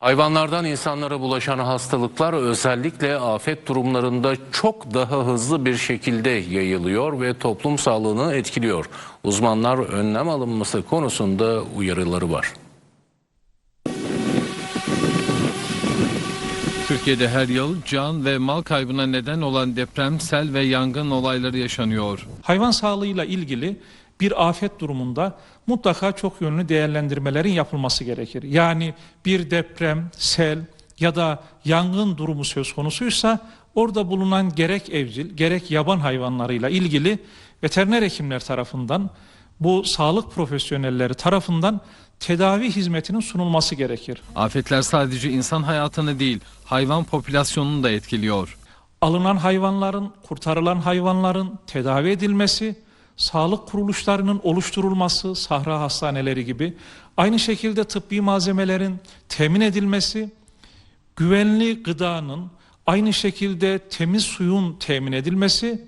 Hayvanlardan insanlara bulaşan hastalıklar özellikle afet durumlarında çok daha hızlı bir şekilde yayılıyor ve toplum sağlığını etkiliyor. Uzmanlar önlem alınması konusunda uyarıları var. Türkiye'de her yıl can ve mal kaybına neden olan deprem, sel ve yangın olayları yaşanıyor. hayvan sağlığıyla ilgili bir afet durumunda mutlaka çok yönlü değerlendirmelerin yapılması gerekir. Yani bir deprem, sel ya da yangın durumu söz konusuysa orada bulunan gerek evcil gerek yaban hayvanlarıyla ilgili veteriner hekimler tarafından bu sağlık profesyonelleri tarafından tedavi hizmetinin sunulması gerekir. Afetler sadece insan hayatını değil, hayvan popülasyonunu da etkiliyor. alınan hayvanların, kurtarılan hayvanların tedavi edilmesi, sağlık kuruluşlarının oluşturulması, sahra hastaneleri gibi, aynı şekilde tıbbi malzemelerin temin edilmesi, güvenli gıdanın, aynı şekilde temiz suyun temin edilmesi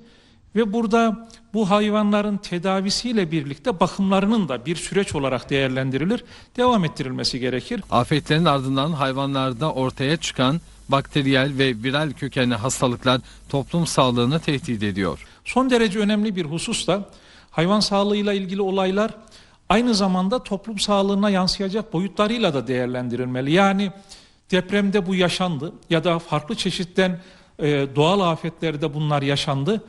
ve burada bu hayvanların tedavisiyle birlikte bakımlarının da bir süreç olarak değerlendirilir, devam ettirilmesi gerekir. Afetlerin ardından hayvanlarda ortaya çıkan bakteriyel ve viral kökenli hastalıklar toplum sağlığını tehdit ediyor. Son derece önemli bir husus da hayvan sağlığıyla ilgili olaylar aynı zamanda toplum sağlığına yansıyacak boyutlarıyla da değerlendirilmeli. Yani depremde bu yaşandı ya da farklı çeşitten e, doğal afetlerde bunlar yaşandı.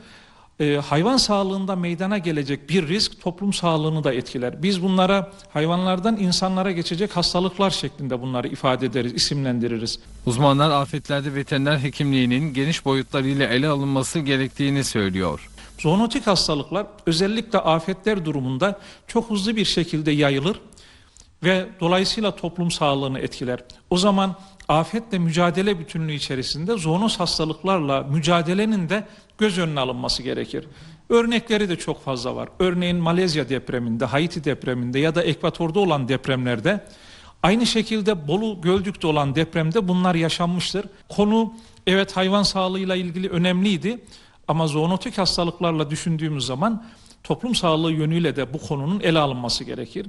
E, hayvan sağlığında meydana gelecek bir risk toplum sağlığını da etkiler. Biz bunlara hayvanlardan insanlara geçecek hastalıklar şeklinde bunları ifade ederiz, isimlendiririz. Uzmanlar afetlerde veteriner hekimliğinin geniş boyutlarıyla ele alınması gerektiğini söylüyor. Zoonotik hastalıklar özellikle afetler durumunda çok hızlı bir şekilde yayılır ve dolayısıyla toplum sağlığını etkiler. O zaman afetle mücadele bütünlüğü içerisinde zoonoz hastalıklarla mücadelenin de göz önüne alınması gerekir. Örnekleri de çok fazla var. Örneğin Malezya depreminde, Haiti depreminde ya da Ekvator'da olan depremlerde Aynı şekilde Bolu Gölcük'te olan depremde bunlar yaşanmıştır. Konu evet hayvan sağlığıyla ilgili önemliydi ama zoonotik hastalıklarla düşündüğümüz zaman toplum sağlığı yönüyle de bu konunun ele alınması gerekir.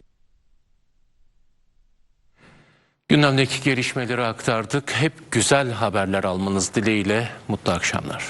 Gündemdeki gelişmeleri aktardık. Hep güzel haberler almanız dileğiyle mutlu akşamlar.